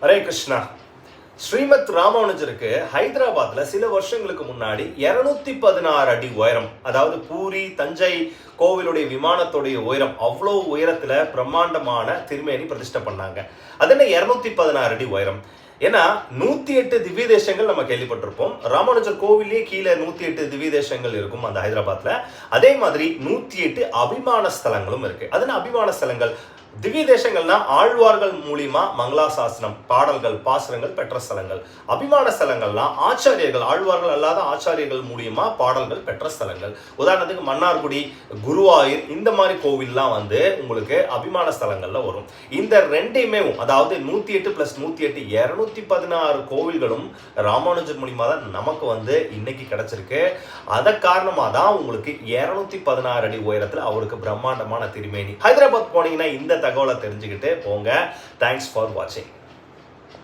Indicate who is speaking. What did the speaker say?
Speaker 1: ஹரே கிருஷ்ணா. ஸ்ரீமத் ராமானுஜருக்கு ஹைதராபாத்ல சில வருஷங்களுக்கு முன்னாடி இருநூத்தி பதினாறு அடி உயரம் அதாவது பூரி தஞ்சை கோவிலுடைய விமானத்துடைய உயரம் அவ்வளோ உயரத்துல பிரம்மாண்டமான திருமேனி பிரதிஷ்டை பண்ணாங்க. அது என்ன இருநூத்தி பதினாறு அடி உயரம்? ஏன்னா நூத்தி எட்டு திவ்ய தேசங்கள் நம்ம கேள்விப்பட்டிருப்போம். ராமானுஜர் கோவிலே கீழே நூத்தி எட்டு திவ்ய தேசங்கள் இருக்கும் அந்த ஹைதராபாத்ல. அதே மாதிரி நூத்தி எட்டு அபிமான ஸ்தலங்களும் இருக்கு. அது என்ன அபிமான ஸ்தலங்கள் திவ்ய தேசங்கள்னா ஆழ்வார்கள் மூலியமா மங்களாசாசனம் பாடல்கள் பாசுரங்கள் பெற்ற ஸ்தலங்கள். அபிமான ஸ்தலங்கள்னா ஆச்சாரியர்கள் ஆழ்வார்கள் அல்லாத ஆச்சாரியர்கள் மூலியமா பாடல்கள் பெற்ற ஸ்தலங்கள். உதாரணத்துக்கு மன்னார்குடி குருவாயூர் இந்த மாதிரி கோவில்லாம் வந்து உங்களுக்கு அபிமான ஸ்தலங்கள்ல வரும். இந்த ரெண்டையுமே அதாவது நூத்தி எட்டு பிளஸ் நூத்தி எட்டு இருநூத்தி பதினாறு கோவில்களும் ராமானுஜர் மூலியமா தான் நமக்கு வந்து இன்னைக்கு கிடைச்சிருக்கு. அத காரணமா தான் உங்களுக்கு இருநூத்தி பதினாறு அடி உயரத்துல அவருக்கு பிரம்மாண்டமான திருமேனி. ஹைதராபாத் போனீங்கன்னா இந்த தகவலை தெரிஞ்சுக்கிட்டு போங்க. தேங்க்ஸ் ஃபார் வாட்சிங்